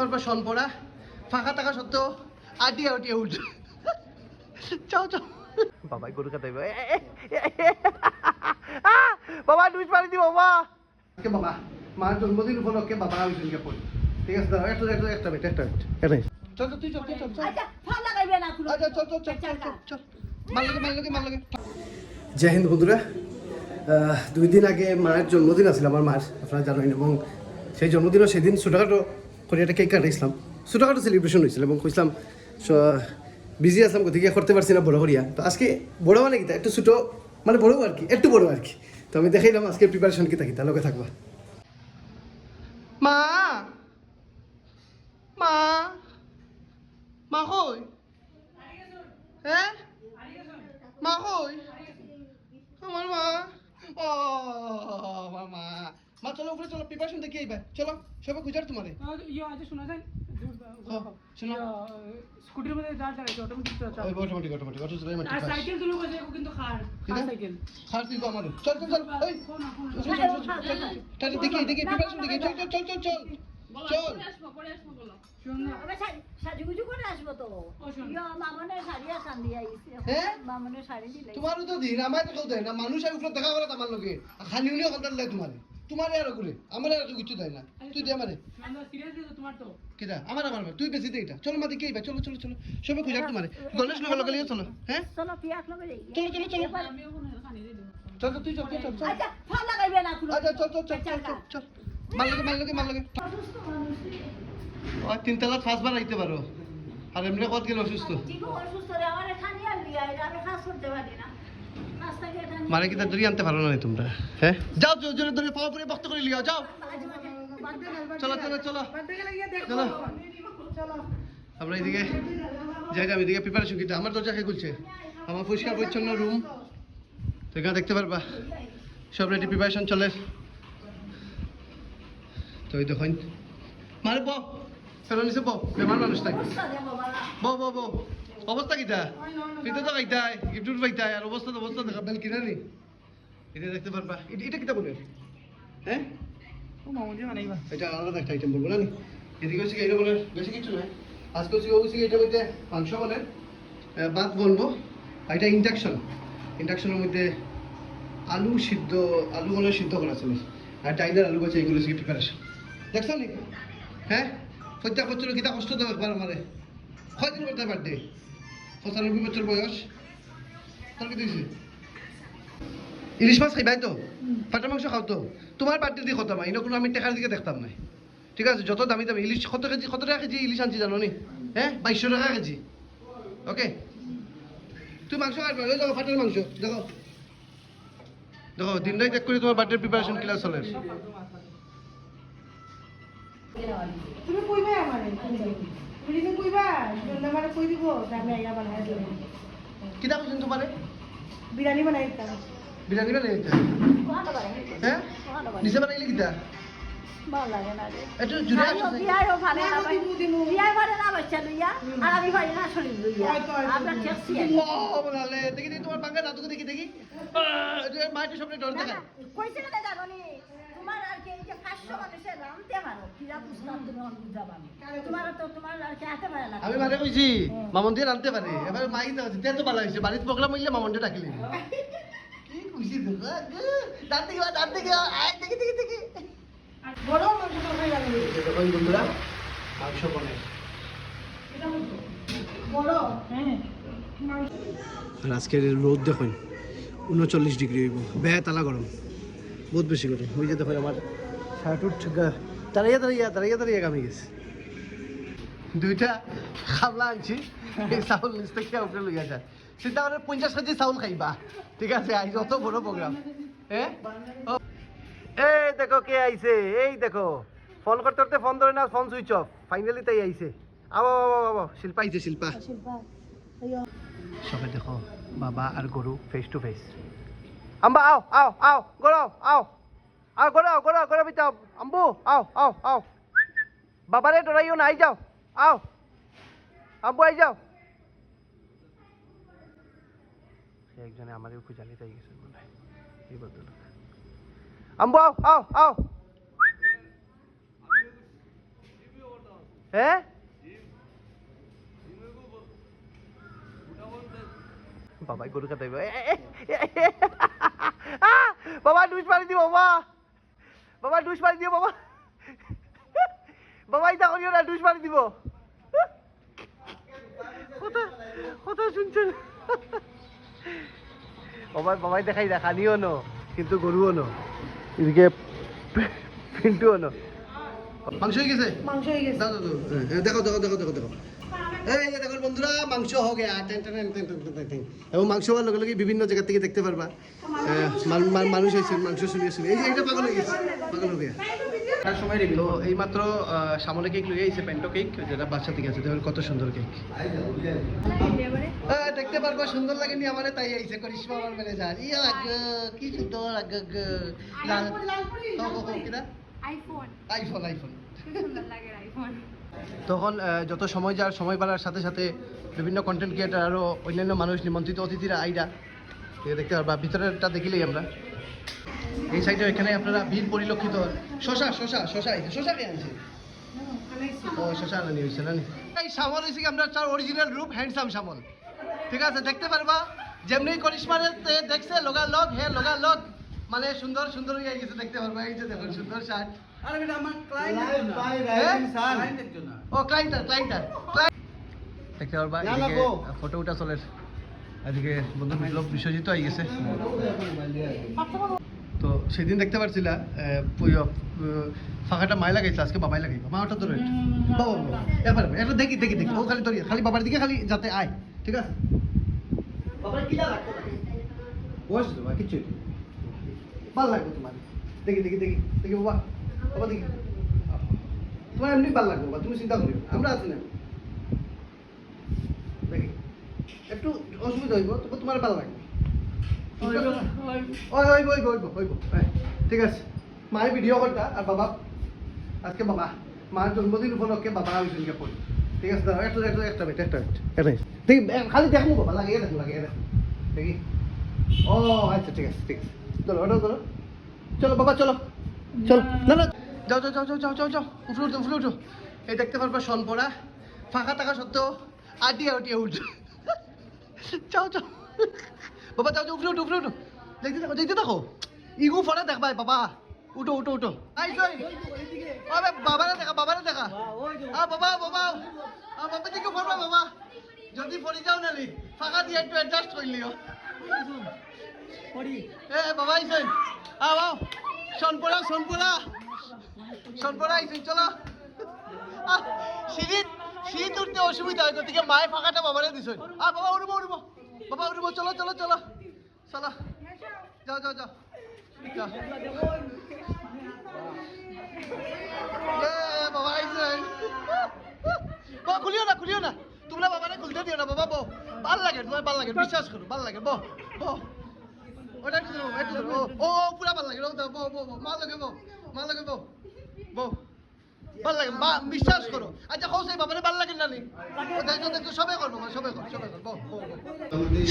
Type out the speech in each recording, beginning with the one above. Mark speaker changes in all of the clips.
Speaker 1: পারবা শন পড়া ফাঁকা থাকা সত্ত্বেও আটিয়া উঠিয়ে উঠ চাও চাও বাবাই গরু কাটাইব বাবা ডুইস মারি দিব বাবা। কে বাবা মার জন্মদিন উপলক্ষে বাবা হয়েছেন কে পড়ি। ঠিক আছে দাঁড়াও একটা একটা একটা মিনিট একটা মিনিট এটাই চল চল তুই চল চল চল।
Speaker 2: আচ্ছা
Speaker 1: আচ্ছা চল চল চল চল চল চল। মাল লাগে মাল লাগে মাল লাগে। জয় হিন্দ বন্ধুরা। আহ, দুই দিন আগে মায়ের জন্মদিন আছিল আমার মার আপনারা জানেন এবং সেই জন্মদিনও সেদিন ছোটোখাটো করে একটা কেক কাটাইছিলাম ছোটোখাটো সেলিব্রেশন হয়েছিল এবং কইছিলাম বিজি আসলাম গতিকে করতে পারছি না বড় করিয়া তো আজকে বড় মানে কি তা, একটু ছোটো মানে বড় আর কি একটু বড় আর কি। তো আমি দেখাইলাম আজকে প্রিপারেশন কি থাকি তার লগে থাকবা। মা মা মা কই? হ্যাঁ মা কই? আমার মা ও আমার মা চলো উপরে চলো প্রিপারেশন দেখি এইবার চলো সবাই খুঁজার তোমারে
Speaker 3: ইয়ে আছে শোনা যায়
Speaker 1: শোনো।
Speaker 3: স্কুটির মধ্যে যা চালাইছে অটোমেটিক
Speaker 1: ওই অটোমেটিক অটোমেটিক অটো চলাই
Speaker 3: আর সাইকেল তুলে বসে কিন্তু খার খার সাইকেল
Speaker 1: খার তুই আমার চল চল চল চল দেখি দেখি প্রিপারেশন দেখি চল চল চল চল চল চল
Speaker 3: না
Speaker 2: আমরা শাড়ি- সাজুগুজু তো
Speaker 3: ও শোন।
Speaker 2: ইয়ো, মামনের শাড়ি আসান দিয়ে আইছে
Speaker 1: হ্যাঁ?
Speaker 2: মামনের শাড়ি দিলে
Speaker 1: তোমারও তো দিন আমার তো দেয় না মানুষ আর উপরে দেখা করে আমার লোকে খালি উনিও কন্টার দেয় তোমারে তোমারে আর করে আমার আর কিছু দেয় না। তুই দে আমারে। কেটা? আমার আমার তুই বেশি দে এটা। চলো মা দেখি এইবার চলো চলো চলো। সবাই খুঁজার তোমারে। গণেশ লগে লিয়ে চলো হ্যাঁ?
Speaker 2: চলো পিয়াক লগে
Speaker 1: চলো চলো চলো। চল তুই চল তুই চল চল।
Speaker 2: আচ্ছা ফোন লাগাইবে না কোনো।
Speaker 1: আচ্ছা চল চল চল চল চল মাল লাগে মাল লাগে মাল লাগে।
Speaker 2: অসুস্থ মানুষ।
Speaker 1: ও তিনতলা ফার্স্টবার আইতে পারো। আর এমনি কত গেলে অসুস্থ?
Speaker 2: জীব অসুস্থ রে। আমার খানি আর দিয়া এটা আমি করতে পারি না।
Speaker 1: মানে কি ধরে আনতে পারো না তোমরা? হ্যাঁ? যাও জোরে ধরে পাওয়া পরে বক্ত করে লিও, যাও। চলো চলো চলো। চলো। আমরা এইদিকে জায়গা আমি এদিকে প্রিপারেশন কিটা। আমার দরজা কে খুলছে? আমার পরিষ্কার পরিচ্ছন্ন রুম তো দেখতে পারবা, সব রেডি প্রিপারেশন চলে। তো এই দেখুন মারে বো ফেরো নিছে বো বেমার মানুষ তাই। বো বো বো অবস্থা কিটা পিতে তো খাইতাই গিফট পাইতাই আর অবস্থা তো অবস্থা দেখা বেল কিনা নি এটা দেখতে পারবা। এটা এটা কিটা বলে? হ্যাঁ?
Speaker 3: ও মামুজি বানাইবা
Speaker 1: এটা আলাদা একটা আইটেম বলব না এদিকে হচ্ছে এটা বলে বেশি কিছু নয় আজকে হচ্ছে অবশ্যই এটা মধ্যে মাংস বলে? ভাত বলব। আর এটা ইন্ডাকশন ইন্ডাকশনের মধ্যে আলু সিদ্ধ আলু বলে সিদ্ধ করা ছিল আর টাইলার আলু গেছে এগুলো হচ্ছে প্রিপারেশন দেখছ নি হ্যাঁ? হত্যা করছিল কিতা কষ্ট দেবো একবার আমারে। কয়দিন করতে বার্থডে পঁচানব্বই বছর বয়স। ইলিশ মাছ খাইবাই তো? পাটার মাংস খাও তো? তোমার বার্থডে দিয়ে কথা এটা কোনো আমি টেকার দিকে দেখতাম নাই। ঠিক আছে, যত দামি দামি ইলিশ, কত কেজি, কত টাকা কেজি ইলিশ আনছি জানো নি হ্যাঁ বাইশশো টাকা কেজি। ওকে তুই মাংস ওই দেখো ফাটার মাংস, দেখো। দেখো, দিন রাত এক করে তোমার বার্থডে প্রিপারেশন ক্লাস চলে।
Speaker 4: তুমি কইবা আমারে? তুমি যদি কইবা? জন্য আমারে কই দিব? আমি আইয়া বানাই দিব।
Speaker 1: কিতা বলছেন তোমারে
Speaker 4: বিরিয়ানি বানাই
Speaker 1: বিরিয়ানি দিতে? হ্যাঁ? নিজে বানাইলে কিতা
Speaker 2: ভালো লাগে না রে।
Speaker 1: একটু জুড়ে আসো
Speaker 2: ভালো না ভাই।
Speaker 4: দিমু, দিমু।
Speaker 2: বিয়ার ভালো না বাচ্চা লইয়া, আর আমি পারি না শরীর লইয়া।
Speaker 4: হয়তো, হয়তো,
Speaker 2: আমরা
Speaker 4: দিমু।
Speaker 2: ঠেকছি
Speaker 1: বলালে দেখি দেখি তোমার বাঙ্গা দাদুকে দেখি দেখি। মায়ের সামনে ডর
Speaker 2: না, কইছে না নি, তোমার আর কি এই যে 500 মানুষের রামতে পারো, কিরা বুঝলাম তুমি অন্য বুঝাবা তোমার তো তোমার আর কি হাতে পারে
Speaker 1: আমি মানে কইছি মামন দিয়ে পারে। এবার তো আছে তো ভালো হয়েছে। বাড়িতে প্রোগ্রাম হইলে মামন দিয়ে ডাকিলে। কি খুশি দেখো দাঁত থেকে দাঁত থেকে আয়। দেখি দেখি দেখি।
Speaker 4: বড় মাংস তরকারি বানাই দিই।
Speaker 1: বন্ধুরা মাংস বনে।
Speaker 4: বড়। হ্যাঁ।
Speaker 1: আর আজকের রোদ দেখুন উনচল্লিশ ডিগ্রি হইব। বেয়া তালা গরম। বহুত বেশি করে ওই যে দেখুন আমার শার্ট উঠ দাঁড়িয়ে দাঁড়িয়ে দাঁড়িয়ে দাঁড়িয়ে কামি গেছে। দুইটা খাবলা আনছি এই চাউল নিচ থেকে উপরে লইয়া যায়। চিন্তা করে পঞ্চাশ কেজি চাউল খাইবা। ঠিক আছে আজ অত বড় প্রোগ্রাম হ্যাঁ। এই দেখো কে আইছে এই দেখো। ফোন করতে করতে ফোন ধরে না ফোন সুইচ অফ ফাইনালি তাই আইছে। আবো আবো আবো শিল্পা আইছে শিল্পা। সবে দেখো বাবা আর গরু ফেস টু ফেস আম্বা আও আও আও গরো আও আও গরো গরো গরো বিতাও আম্বু আও আও আও বাবারে ডরাইও না আই যাও আও আম্বু আই যাও সে একজনে আমারও খুঁজানি তাই গেছে মনে হয় এই ভদ্রলোক আম্বু আও আও আও হ্যাঁ বাবাই গরু কাটাইব বাবা ডুস মারি দিব বাবা। বাবা ডুস মারি দিব বাবা। বাবাই ইটা করিও না ডুস মারি দিব। কথা কথা শুনছেন? বাবাই বাবাই দেখাই না খানিও ন কিন্তু গরুও ন। এদিকে পিন্টুও ন। মাংস হয়ে গেছে?
Speaker 4: মাংস হয়ে গেছে।
Speaker 1: দাও, দাও, দাও। দেখো দেখো দেখো দেখো দেখো এই যে দেখো বন্ধুরা মাংস হোক ten ten ten ten ten ten এবং মাংস হওয়ার লগে লগে বিভিন্ন জায়গা থেকে দেখতে পারবা। আহ, মান- মান- মানুষ হয়েছে মাংস শুনিয়ে শুনিয়ে এই যে এটা পাগল হয়ে গেছে পাগল হয়ে গেছে। সময় রেখে তো এইমাত্র সামনে কেক লুয়ে আইছে পেন্টো কেক যেটা বাচ্চা থেকে আছে। দেখুন কত সুন্দর কেক দেখতে পারব সুন্দর লাগে নি আমারে তাই আইছে করিশ্মা আমার ম্যানেজার ইয়া আগ কি সুন্দর আগ লাল
Speaker 5: আইফোন
Speaker 1: আইফোন আইফোন
Speaker 5: সুন্দর লাগে আইফোন
Speaker 1: তখন যত সময় যার সময় বাড়ার সাথে সাথে বিভিন্ন কন্টেন্ট ক্রিয়েটার আরও অন্যান্য মানুষ, নিমন্ত্রিত অতিথিরা আইরা দেখতে পারবা, ভিতরেরটা দেখিলেই আমরা। এই সাইডে এখানে আপনারা ভিড় পরিলক্ষিত। শশা শশা শশা আইছে শশা কে আনছে? ও, শশা আনানি হয়েছে না এই সামল হয়েছে আমরা চার অরিজিনাল রূপ হ্যান্ডসাম সামল। ঠিক আছে, দেখতে পারবা, যেমনি করিশ্মারে দেখছে, লগা লগ, হে, লগা লগ। মানে সুন্দর সুন্দর হয়ে গেছে, দেখতে পারবা। এই যে দেখুন, সুন্দর শার্ট ও ক্লাইন্টার ক্লাইন্টার দেখতে পারবা এদিকে ফটো উঠা চলে। এদিকে বন্ধু বিপ্লব বিশ্বজিৎ আই গেছে। তো সেদিন দেখতে পারছিলা ফাঁকাটা মাই লাগাইছে আজকে বাবাই লাগাইবা মা ওটা ধরে বাবা বাবা এবার এটা দেখি দেখি দেখি। ও খালি ধরিয়া খালি বাবার দিকে খালি যাতে আয় ঠিক আছে? বাবার কি লাগবে বয়স দেবা কিচ্ছু ভালো লাগবে তোমার। দেখি দেখি দেখি দেখি বাবা। বাবা দেখি। তোমার এমনি ভালো লাগবে তুমি চিন্তা করিও। আমরা আছি না। দেখি। একটু অসুবিধা হইব তবে তোমার ভালো লাগবে। ওই ওই ওই ওই ওই ঠিক আছে। মায়ের ভিডিও করতা আর বাবা আজকে বাবা মার জন্মদিন উপলক্ষে বাবা ওইজনকে পড়ি। ঠিক আছে দাঁড়াও একটা একটা একটা মিনিট একটা মিনিট একটা দেখি খালি দেখব বাবা লাগে দেখো লাগে দেখো। দেখি। ও আচ্ছা ঠিক আছে ঠিক আছে। চলো ওটা চলো চলো বাবা চলো। চলো না না। যাও যাও যাও যাও যাও যাও যাও। উঠো উঠো উঠো উঠো। এই দেখতে পারবা সন পড়া ফাঁকা থাকা সত্ত্বেও আটিয়া উঠিয়ে উঠ। যাও যাও। বাবা যাও যাও উঠো উঠো উঠো উঠো। দেখতে থাকো দেখতে থাকো। ইগু ফোনে দেখবা বাবা। উঠো উঠো উঠো। আইসো আরে বাবারে দেখা বাবারে দেখা। আ বাবা বাবা। আ বাবা দিকে পড়বা বাবা। যদি পড়ি যাও নালি ফাঁকা দিয়ে একটু অ্যাডজাস্ট করলিও এ বাবা আইসেন আও আও সনপড়া সনপড়া সনপড়া আইসেন চলো। আহ, সিঁড়িত সিঁড়িত উঠতে অসুবিধা হয় গতিকে মায়ে ফাঁকাটা বাবারে দিছেন। আ বাবা উঠবো উঠবো বাবা উঠবো চলো চলো চলো। চলো। যাও যাও যাও। বাবা আইসেন বাবা খুলিও না খুলিও না। তোমরা বাবারে খুলতে দিও না বাবা বো ভালো লাগে তোমার ভালো লাগে বিশ্বাস করো ভালো লাগে বো বো লাগে লাগে মা লাগে বিশ্বাস আচ্ছা সবে করব মা সবে কর সবে কর বো বো, বো।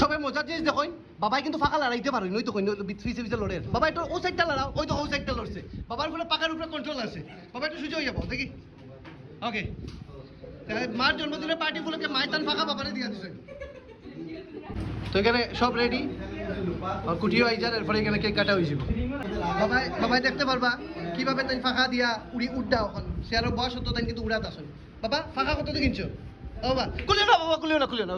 Speaker 1: সবে মজা জিনিস দেখো বাবাই কিন্তু ফাঁকা লড়াইতে পারো নই তো কই ফিসে ফিসে লড়ে। বাবা একটু ও সাইডটা লড়াও ওই তো ও সাইডটা লড়ছে। বাবার উপরে পাকার উপরে কন্ট্রোল আছে। বাবা একটু সুযোগ হয়ে যাব দেখি। ওকে মার জন্মদিনের পার্টি উপলক্ষে মায়ের ফাঁকা বাবারে দিয়ে দিচ্ছে তো এখানে সব রেডি কুটিও আই যার এরপরে এখানে কেক কাটা হয়েছিল বাবাই বাবাই দেখতে পারবা, কীভাবে তাই ফাঁকা দিয়া উড়ি উড্ডা ওখান সে আরও বয়স হতো, তাই কিন্তু উড়াত আসুন বাবা, ফাঁকা কত কিনছো? বাবা, খুলিও না, বাবা না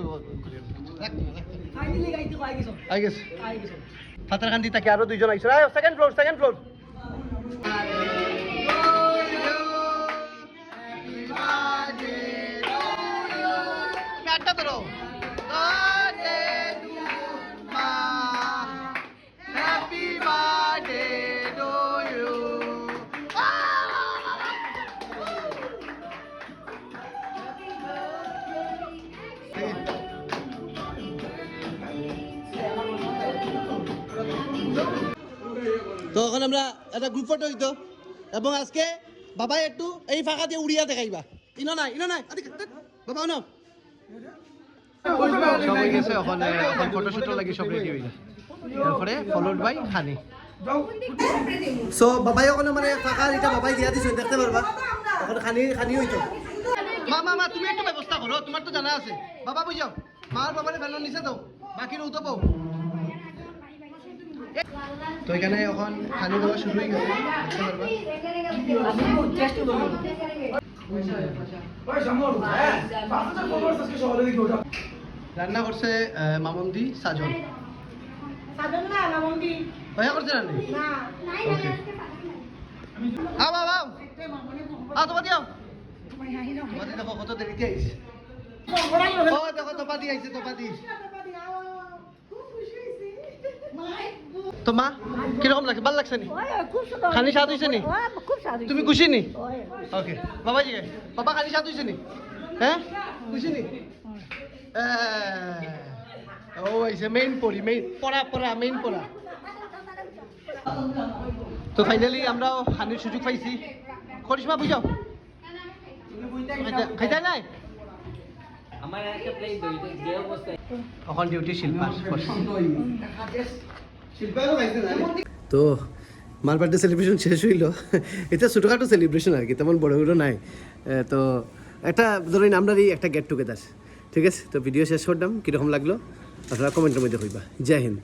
Speaker 1: না তাকে আরও দুইজন আইছো সেকেন্ড ফ্লোর সেকেন্ড ফ্লোর তো এখন আমরা একটা গ্রুপ ফটো হইতো এবং আজকে বাবাই একটু এই ফাঁকা দিয়ে উড়িয়া দেখাইবা। ইনো নাই ইনো নাই বাবা নাও সব হয়ে গেছে এখন এখন ফটোশুটও লাগি সব রেডি যায় তারপরে ফলোড বাই হানি। সো বাবাই ওখানে মানে ফাঁকা এটা বাবাই দিয়া দিছে দেখতে পারবা। এখন খানি খানি হইতো। মা মা মা তুমি একটু ব্যবস্থা করো তোমার তো জানা আছে। বাবা বুঝাও। মার বাবারে ফেলার নিচে দাও। বাকি রৌতো পাও তো এখানে এখন খানি দেওয়া শুরু হয়ে গেছে। রান্না করছে মামন্দি, সাজন। আও আও তোমার দিও তোমাদের দেখো কত দেরিতে আইছে। ও, দেখো তোপাদি আইছে তোপাদি
Speaker 4: খুব খুশি হয়েছি
Speaker 1: তো মা কীরকম লাগছে? ভালো লাগছে নি? খালি স্বাদ হয়েছে নি?
Speaker 2: হয়েছে।
Speaker 1: তুমি খুশি নি? ওকে বাবাজি বাবা খালি স্বাদ হয়েছে নি? হ্যাঁ? খুশি নি? ও আইছে মেইন পড়ি মেইন পড়া পড়া মেইন পড়া। তো ফাইনালি আমরাও হানির সুযোগ পাইছি। করিসমা বুঝাও খাইতে- খাইতে নাই?
Speaker 6: আমার একটা প্লেট দই যে অবস্থায়।
Speaker 1: তখন ডিউটি শিল্পা তো মাল বার্থডে সেলিব্রেশন শেষ হইল। এটা ছোটোখাটো সেলিব্রেশন আর কি তেমন বড় বড়ো নাই। তো একটা ধরেন আমরারই একটা গেট টুগেদার ঠিক আছে? তো ভিডিও শেষ করলাম কীরকম লাগল? আপনারা কমেন্টের মধ্যে হইবা। জয় হিন্দ।